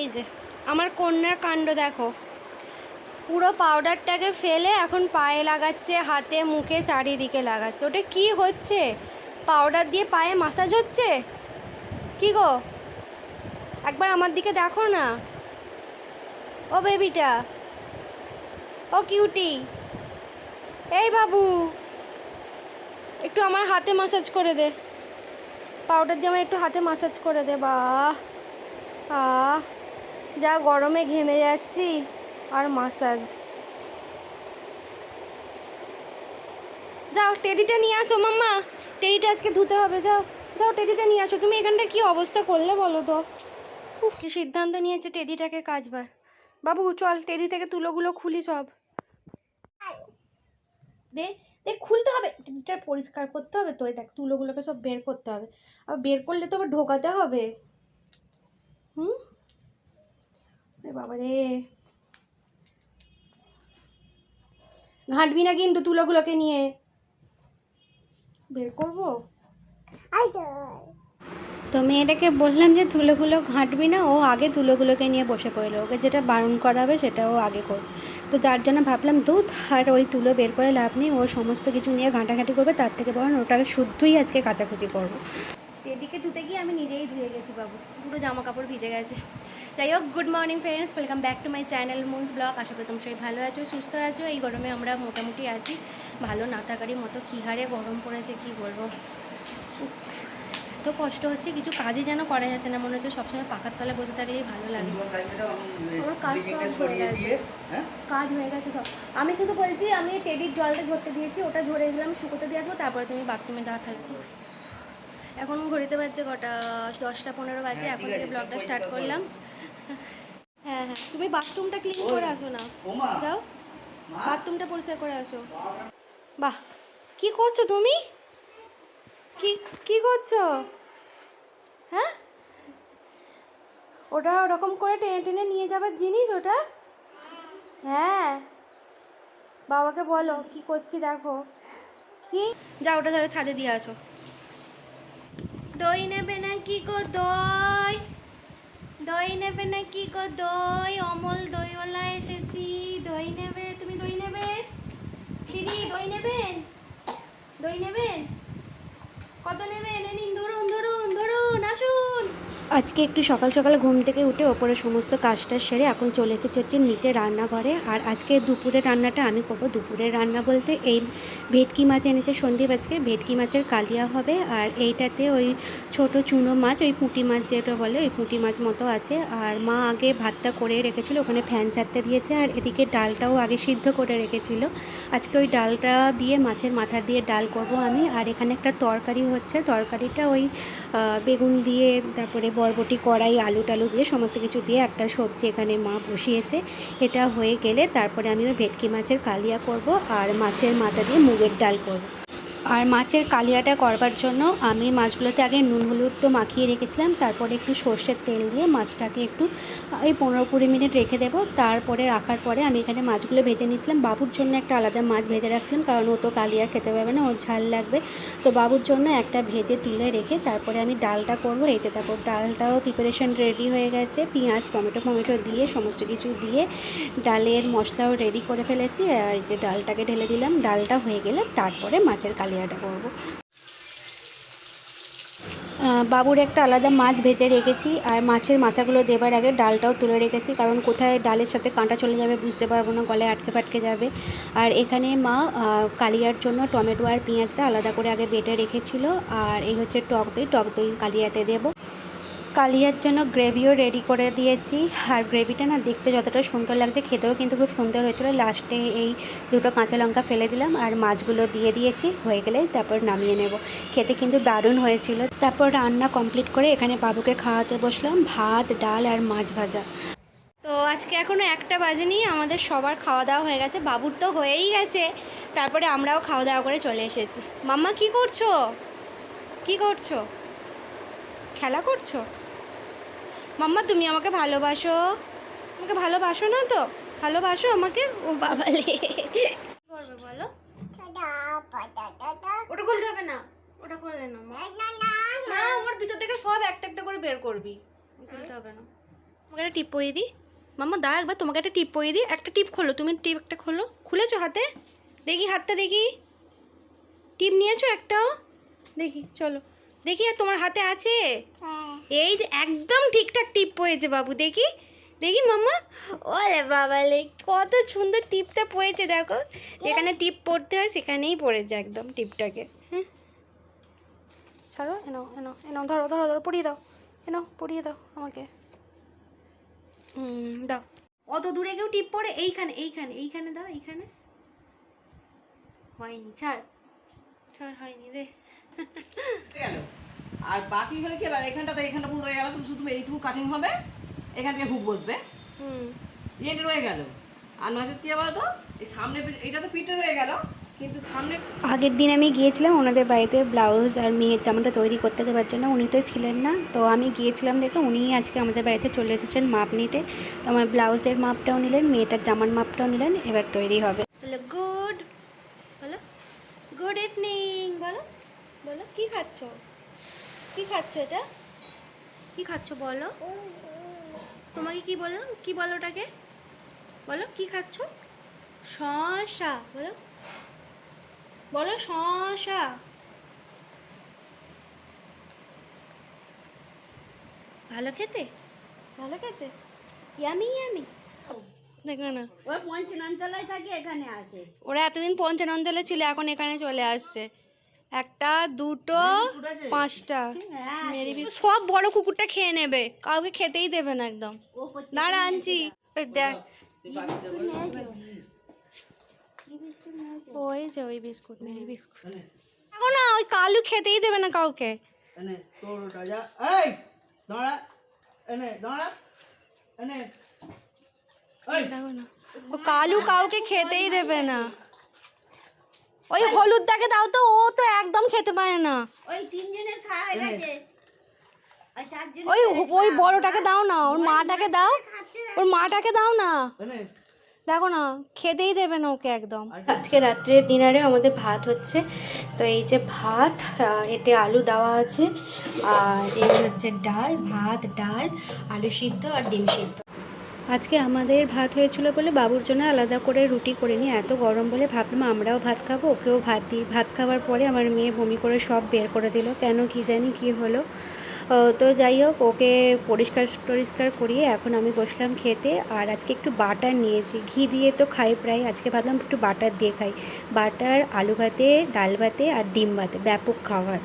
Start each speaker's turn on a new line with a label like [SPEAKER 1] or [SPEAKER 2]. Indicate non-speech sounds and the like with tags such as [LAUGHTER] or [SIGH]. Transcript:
[SPEAKER 1] এই যে, আমার কন্যার কাণ্ড দেখো। পুরো পাউডারটাকে ফেলে এখন পায়ে লাগাচ্ছে, হাতে, মুখে, চারিদিকে লাগাচ্ছে। ওটা কি হচ্ছে? পাউডার দিয়ে পায়ে মাসাজ হচ্ছে? কি গো? একবার আমার দিকে দেখো না। ও বেবিটা ও কিউটি এই বাবু, একটু আমার হাতে মাসাজ করে দে। পাউডার দিয়ে আমার একটু হাতে মাসাজ করে দে, বাহ আহ যা গরমে ঘেমে যাচ্ছি, আর মাসাজ যাও, টেডিটা নিয়ে আসো মাম্মা। টেডিটা আজকে ধুতে হবে, যাও। যাও, টেডিটা নিয়ে আসো। তুমি এখানটা কি অবস্থা করলে বলো তো? সিদ্ধান্ত নিয়েছে টেডিটাকে কাজবার বাবু, চল, টেডি থেকে তুলোগুলো খুলি সব। দে দে, খুলতে হবে। টেডিটা পরিষ্কার করতে হবে তো দেখ, তুলোগুলোকে সব বের করতে হবে। আর বের করলে তো আবার ঢোকাতে হবে। হুম? এ বাবা রে ঘাঁটবি না কিন্তু তুলোগুলোকে নিয়ে। বের করব? তো। মেয়েটাকে বললাম যে তুলোগুলো ঘাঁটবি না ও আগে তুলোগুলোকে নিয়ে বসে পড়ল। ওকে যেটা বারণ করা হবে সেটা ও আগে কর। তো যার জন্য ভাবলাম দুধ আর ওই তুলো বের করে লাভ নেই ও সমস্ত কিছু নিয়ে ঘাঁটাঘাঁটি করবে তার থেকে বরং ওটাকে শুদ্ধই আজকে কাচাকুচি করব। এদিকে ধুতে গিয়ে আমি নিজেই ধুয়ে গেছি বাবু। পুরো জামা কাপড় ভিজে গেছে। যাই হোক good morning friends welcome back to my channel Moon's blog আশা করি তোমরা সবাই ভালো আছো সুস্থ আছো। এই গরমে আমরা মোটামুটি আছি। ভালো না থাকারই মতো কী হারে গরম পড়েছে কি বলব? এত কষ্ট হচ্ছে কিছু কাজই যেন করা যাচ্ছে না। মনে হচ্ছে সবসময় পাখার তলায় বসে থাকলেই ভালো লাগে। আমার কাজ সব হয়ে গেছে। কাজ হয়ে গেছে সব। আমি শুধু বলছি আমি টেডির জলটা ঝরতে দিয়েছি ওটা ঝরে গেলাম শুকোতে দিয়ে আসব তারপরে তুমি বাথরুমে দেওয়া ফেলবে। এখন ঘড়িতে বাজছে কটা দশটা পনেরো বাজে
[SPEAKER 2] হ্যাঁ,
[SPEAKER 1] এখন থেকে ব্লগটা স্টার্ট করলাম। [LAUGHS] হ্যাঁ হ্যাঁ তুমি বাথরুমটা ক্লিন করে আসো না। যাও বাথরুমটা পরিষ্কার করে আসো। বাহ কি করছ তুমি? কি কি করছ? হ্যাঁ? ওটা ওরকম করে টেনে টেনে নিয়ে যাবার জিনিস ওটা? হ্যাঁ। বাবাকে বলো কি করছি দেখো। কি? যা ওটা তাহলে ছাদে দিয়ে আসো। দই নেবে নাকি গো দই? দই নেবে নাকি গো দই? অমল দইওয়ালা এসেছি। দই নেবে? তুমি দই নেবে? দিদি, দই নেবেন? দই নেবেন? কত নেবেন? এ নিন, ধরুন ধরুন ধরুন, আসুন। আজকে একটু সকাল সকাল ঘুম থেকে উঠে ওপরে সমস্ত কাজটা সেরে এখন চলে এসেছি হচ্ছে নিচে রান্নাঘরে। আর আজকে দুপুরের রান্নাটা আমি করব। দুপুরের রান্না বলতে এই ভেটকি মাছ এনেছে সন্দীপ আজকে। ভেটকি মাছের কালিয়া হবে। আর এইটাতে ওই ছোট চুনো মাছ, ওই পুঁটি মাছ যেটা বলে, ওই পুঁটি মাছ মতো আছে। আর মা আগে ভাতটা করে রেখেছিল, ওখানে ফ্যান ছাড়তে দিয়েছে। আর এদিকে ডালটাও আগে সিদ্ধ করে রেখেছিল। আজকে ওই ডালটা দিয়ে, মাছের মাথা দিয়ে ডাল করব আমি। আর এখানে একটা তরকারি হচ্ছে। তরকারিটা ওই বেগুন দিয়ে, তারপরে বরবটি, কড়াই, আলু টালু দিয়ে সমস্ত কিছু দিয়ে একটা সবজি এখানে মা বসিয়েছে। এটা হয়ে গেলে তারপরে আমি ওই ভেটকি মাছের কালিয়া করব আর মাছের মাথা দিয়ে মুগের ডাল করব। আর মাছের কালিয়াটা করবার জন্য আমি মাছগুলোতে আগে নুন, হলুদ তো মাখিয়ে রেখেছিলাম, তারপরে একটু সর্ষের তেল দিয়ে মাছটাকে একটু এই পনেরো কুড়ি মিনিট রেখে দেবো। তারপরে রাখার পরে আমি এখানে মাছগুলো ভেজে নিয়েছিলাম। বাবুর জন্য একটা আলাদা মাছ ভেজে রাখছিলাম, কারণ ও তো কালিয়া খেতে পারবে না ও ঝাল লাগবে। তো বাবুর জন্য একটা ভেজে তুলে রেখে তারপরে আমি ডালটা করব। এই যে তারপর ডালটাও প্রিপারেশন রেডি হয়ে গেছে। পেঁয়াজ, টমেটো ফমেটো দিয়ে সমস্ত কিছু দিয়ে ডালের মশলাও রেডি করে ফেলেছি। আর যে ডালটাকে ঢেলে দিলাম। ডালটা হয়ে গেলে তারপরে মাছের কালিয়াটা করব। বাবুর একটা আলাদা মাছ ভেজে রেখেছি আর মাছের মাথাগুলো দেবার আগে ডালটাও তুলে রেখেছি, কারণ কোথায় ডালের সাথে কাঁটা চলে যাবে বুঝতে পারব না, গলায় আটকে পাটকে যাবে। আর এখানে মা কালিয়ার জন্য টমেটো আর পেঁয়াজটা আলাদা করে আগে বেটে রেখেছিল, আর এই হচ্ছে টক দই টক দই কালিয়াতে দেবো। কালিয়ার জন্য গ্রেভিও রেডি করে দিয়েছি। আর গ্রেভিটা না দেখতে যতটা সুন্দর লাগছে, খেতেও কিন্তু খুব সুন্দর হয়েছিল। লাস্টে এই দুটো কাঁচা লঙ্কা ফেলে দিলাম আর মাছগুলো দিয়ে দিয়েছি। হয়ে গেলে তারপর নামিয়ে নেব। খেতে কিন্তু দারুণ হয়েছিল। তারপর রান্না কমপ্লিট করে এখানে বাবুকে খাওয়াতে বসলাম। ভাত, ডাল আর মাছ ভাজা। তো আজকে এখনও একটা বাজেনি, আমাদের সবার খাওয়া দাওয়া হয়ে গেছে। বাবুর তো হয়েই গেছে। তারপরে আমরাও খাওয়া দাওয়া করে চলে এসেছি। মাম্মা, কি করছ? কি করছ? খেলা করছ? মাম্মা তুমি আমাকে ভালোবাসো। আমাকে ভালোবাসো না তো? ভালোবাসো আমাকে? ও বাবালে করবে বলো? ওটা খুলতে হবে না। ওটা খুললে না মা। না ওর ভিতর থেকে সব একটা একটা করে বের করবি। খুলতে হবে না। তোমাকে একটা টিপ পরিয়ে দিই। মাম্মা দা একবার তোমাকে একটা টিপ পরিয়ে দিই। একটা টিপ খোলো তুমি টিপ একটা খোলো। খুলেছো হাতে? দেখি হাতটা দেখি। টিপ নিয়েছো একটাও? দেখি চলো। দেখি আর তোমার হাতে আছে? এই যে একদম ঠিকঠাক টিপ পড়েছে বাবু দেখি। দেখি মাম্মা। ওরে বাবালে কত সুন্দর টিপটা পড়েছে দেখো। যেখানে টিপ পড়তে হয় সেখানেই পড়েছে একদম টিপটাকে। হ্যাঁ ছাড়ো এনো এনো এনো ধরো ধরো ধরো পড়িয়ে দাও। এনো পড়িয়ে দাও আমাকে। হুম দাও। অত দূরে কেউ টিপ পড়ে? এইখানে এইখানে এইখানে দাও এইখানে। হয়নি ছাড়। ছাড় হয়নি রে
[SPEAKER 2] গেল আর বাকি হলে কি এবার এখানটাতে এখানটা পুরো রয়ে গেল তুমি শুধু এইটুকু কাটিং হবে এখান থেকে হুক বসবে।
[SPEAKER 1] হুম।
[SPEAKER 2] এটা রয়ে গেল। আর নয়তো কি বলো তো এই সামনে এইটা তো পিঠে রয়ে গেল কিন্তু সামনে
[SPEAKER 1] আগের দিন আমি গিয়েছিলাম ওনাদের বাড়িতে ব্লাউজ আর মেয়ের জামাটা তৈরি করতে দেওয়ার জন্য উনি তো ছিলেন না। তো আমি গিয়েছিলাম দেখে উনি আজকে আমাদের বাড়িতে চলে এসেছেন মাপ নিতে। তো আমার ব্লাউজের মাপটাও নিলেন মেয়েটার জামার মাপটাও নিলেন এবার তৈরি হবে। Hello good hello good evening. বলো কি খাচ্ছ? কি খাচ্ছ এটা? কি খাচ্ছ বলো। তোমাকে কি বলো কি বলো ওটাকে? বলো কি খাচ্ছ? শশা বলো। বলো শশা ভালো খেতে? ভালো খেতে? ইয়ামি ইয়ামি দেখো না।
[SPEAKER 3] ওরা পঞ্চনান্তলায় থাকে এখানে আসে।
[SPEAKER 1] ওরা এতদিন পঞ্চানন্দলে ছিল এখন এখানে চলে আসছে। একটা দুটো পাঁচটা। সব বড় কুকুরটা খেয়ে নেবে। কাউকে খেতেই দেবে না একদম। দাঁড়া আনছি। দেখ। ওই যে ওই বিস্কুট মেরি বিস্কুট। না ওই কালু খেতেই দেবে না কাউকে। ও কালু কাউকে খেতেই দেবে না। ওই হলুদটাকে দাও তো ও তো একদম খেতে পারে না।
[SPEAKER 3] ওই তিনজনের খাওয়া হয়ে গেছে।
[SPEAKER 1] ওই ওই বড়টাকে দাও না ওর মাটাকে দাও ওর মাটাকে দাও না। দেখো না খেতেই দেবে না ওকে একদম। আজকে রাত্রের ডিনারে আমাদের ভাত হচ্ছে। তো এই যে ভাত এতে আলু দেওয়া আছে। আর এই হচ্ছে ডাল ভাত ডাল আলু সিদ্ধ আর ডিম সিদ্ধ। আজকে আমাদের ভাত হয়েছিল বলে বাবুর জন্য আলাদা করে রুটি করে নিই এত গরম বলে ভাবলাম আমরাও ভাত খাব, ওকেও ভাত দিই ভাত খাওয়ার পরে আমার মেয়ে বমি করে সব বের করে দিল, কেন কি জানি কি হলো। তো যাই হোক, ওকে পরিষ্কার টরিষ্কার করিয়ে এখন আমি বসলাম খেতে, আর আজকে একটু বাটার নিয়েছি। ঘি দিয়ে তো খাই প্রায়, আজকে ভাবলাম একটু বাটার দিয়ে খাই। বাটার আলু ভাতে ডাল ভাতে আর ডিম ভাতে, ব্যাপক খাবার